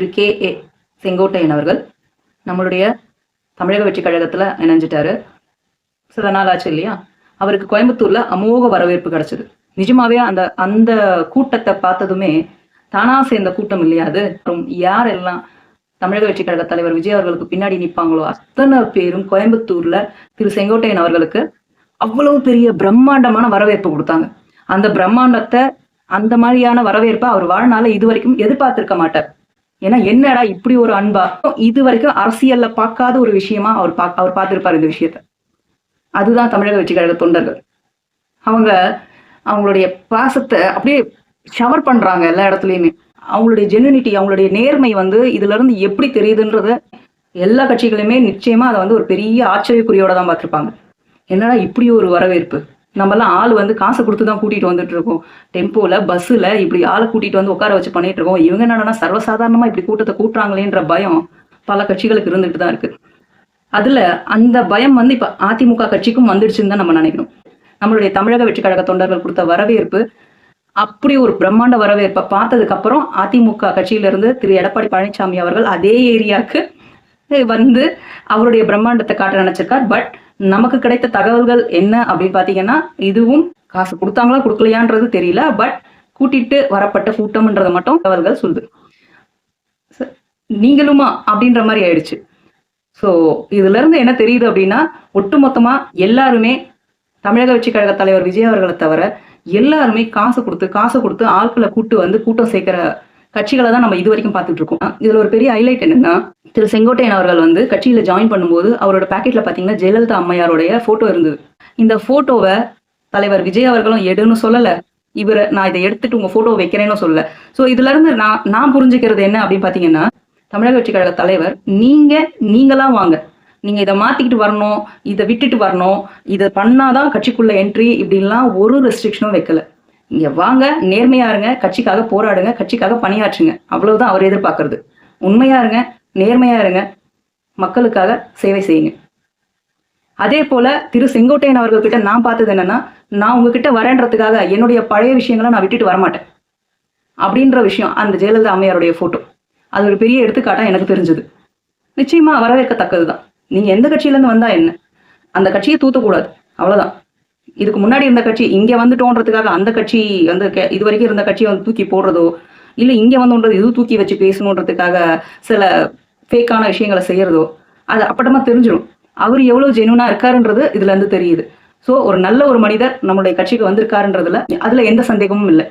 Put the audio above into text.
Thiru K A Sengottaiyan அவர்கள் நம்மளுடைய தமிழக வெற்றி கழகத்தில் இணைஞ்சிட்டாரு. சில நாள் ஆச்சு இல்லையா? அவருக்கு கோயம்புத்தூர்ல அமோக வரவேற்பு கிடைச்சது. நிஜமாவே அந்த அந்த கூட்டத்தை பார்த்ததுமே தானா சேர்ந்த கூட்டம் இல்லையாது அப்புறம் யாரெல்லாம் தமிழக வெற்றி கழக தலைவர் விஜய் அவர்களுக்கு பின்னாடி நிற்பாங்களோ அத்தனை பேரும் கோயம்புத்தூர்ல திரு செங்கோட்டையன் அவர்களுக்கு அவ்வளவு பெரிய பிரம்மாண்டமான வரவேற்பு கொடுத்தாங்க. அந்த பிரம்மாண்டத்தை அந்த மாதிரியான வரவேற்பை அவர் வாழ்நாள இது வரைக்கும் எதிர்பார்த்திருக்க மாட்டார். ஏன்னா என்னடா இப்படி ஒரு அன்பா? இது வரைக்கும் அரசியல்ல பார்க்காத ஒரு விஷயமா அவர் பா அவர் பார்த்திருப்பார் இந்த விஷயத்த. அதுதான் தமிழக வெற்றி கழக தொண்டர்கள். அவங்க அவங்களுடைய பாசத்தை அப்படியே ஷவர் பண்றாங்க எல்லா இடத்துலயுமே. அவங்களுடைய ஜெனுனிட்டி அவங்களுடைய நேர்மை வந்து இதுல இருந்து எப்படி தெரியுதுன்றத எல்லா கட்சிகளுமே நிச்சயமா அதை வந்து ஒரு பெரிய ஆச்சரியக்குறியோட தான் பார்த்திருப்பாங்க. என்னடா இப்படி ஒரு வரவேற்பு? நம்மலாம் ஆள் வந்து காசு கொடுத்து தான் கூட்டிட்டு வந்துட்டு இருக்கோம் டெம்போல பஸ்ஸுல இப்படி ஆளை கூட்டிட்டு வந்து உட்கார வச்சு பண்ணிட்டு இருக்கோம் இவங்க என்னன்னா சர்வசாதாரணமா இப்படி கூட்டத்தை கூட்டுறாங்களேன்ற பயம் பல கட்சிகளுக்கு இருந்துட்டு தான் இருக்கு. அதுல அந்த பயம் வந்து இப்ப அதிமுக கட்சிக்கும் வந்துடுச்சுன்னு தான் நம்ம நினைக்கணும். நம்மளுடைய தமிழக வெற்றி கழக தொண்டர்கள் கொடுத்த வரவேற்பு அப்படி ஒரு பிரம்மாண்ட வரவேற்பை பார்த்ததுக்கு அப்புறம் அதிமுக கட்சியில இருந்து திரு. எடப்பாடி பழனிசாமி அவர்கள் அதே ஏரியாவுக்கு வந்து அவருடைய பிரம்மாண்டத்தை காட்ட நினைச்சிருக்கார். பட் நமக்கு கிடைத்த தகவல்கள் என்ன அப்படின்னு பாத்தீங்கன்னா இதுவும் காசு கொடுத்தாங்களா கொடுக்கலையான்றது தெரியல. பட் கூட்டிட்டு வரப்பட்ட கூட்டம்ன்றதை மட்டும் தகவல்கள் சொல்லுது. நீங்களுமா அப்படின்ற மாதிரி ஆயிடுச்சு. ஸோ இதுல இருந்து என்ன தெரியுது அப்படின்னா ஒட்டுமொத்தமா எல்லாருமே தமிழக வெற்றி கழக தலைவர் விஜய் அவர்களை தவிர எல்லாருமே காசு கொடுத்து காசு கொடுத்து ஆட்களை கூட்டு வந்து கூட்டம் சேர்க்கிற கட்சிகளை தான் நம்ம இது வரைக்கும் பார்த்துட்டு இருக்கோம் இதுல ஒரு பெரிய ஹைலைட் என்னன்னா திரு செங்கோட்டையன் அவர்கள் வந்து கட்சியில ஜாயின் பண்ணும்போது அவரோட பாக்கெட்ல பாத்தீங்கன்னா ஜெயலலிதா அம்மையாருடைய போட்டோ இருந்தது. இந்த போட்டோவை தலைவர் விஜய் அவர்களும் எடுன்னு சொல்லல. இவரை நான் இதை எடுத்துட்டு உங்க போட்டோ வைக்கிறேன்னு சொல்லல. ஸோ இதுல இருந்து நான் நான் புரிஞ்சுக்கிறது என்ன அப்படின்னு பாத்தீங்கன்னா தமிழக கட்சி கழக தலைவர் நீங்க நீங்களா வாங்க. நீங்க இதை மாத்திக்கிட்டு வரணும் இதை விட்டுட்டு வரணும். இதை பண்ணாதான் கட்சிக்குள்ள என்ட்ரி இப்படிலாம் ஒரு ரெஸ்ட்ரிக்ஷனும் வைக்கல. இங்க வாங்க நேர்மையா இருங்க கட்சிக்காக போராடுங்க கட்சிக்காக பணியாற்றுங்க. அவ்வளவுதான் அவர் எதிர்பார்க்கறது. உண்மையா இருங்க நேர்மையா இருங்க மக்களுக்காக சேவை செய்யுங்க. அதே போல திரு செங்கோட்டையன் அவர்கள்கிட்ட நான் பார்த்தது என்னன்னா நான் உங்ககிட்ட வரேன்றதுக்காக என்னுடைய பழைய விஷயங்களை நான் விட்டுட்டு வரமாட்டேன். அப்படின்ற விஷயம் அந்த ஜெயலலிதா அம்மையாருடைய போட்டோ அது ஒரு பெரிய எடுத்துக்காட்டா எனக்கு தெரிஞ்சது. நிச்சயமா வரவேற்கத்தக்கது தான் நீங்க எந்த கட்சியிலேருந்து வந்தால் வந்தா என்ன? அந்த கட்சியை தூத்தக்கூடாது. அவ்வளவுதான். இதுக்கு முன்னாடி இருந்த கட்சி இங்கே வந்துட்டோன்றதுக்காக அந்த கட்சி வந்து இது வரைக்கும் இருந்த கட்சியை வந்து தூக்கி போடுறதோ இல்லை இங்கே வந்தோன்றது இது தூக்கி வச்சு பேசணுன்றதுக்காக சில ஃபேக்கான விஷயங்களை செய்யறதோ அது அப்பட்டமா தெரிஞ்சிடும் அவர் எவ்வளோ ஜெனுவனா இருக்காருன்றது இதுல இருந்து தெரியுது. ஸோ ஒரு நல்ல ஒரு மனிதர் நம்மளுடைய கட்சிக்கு வந்திருக்காருன்றதுல அதுல எந்த சந்தேகமும் இல்லை.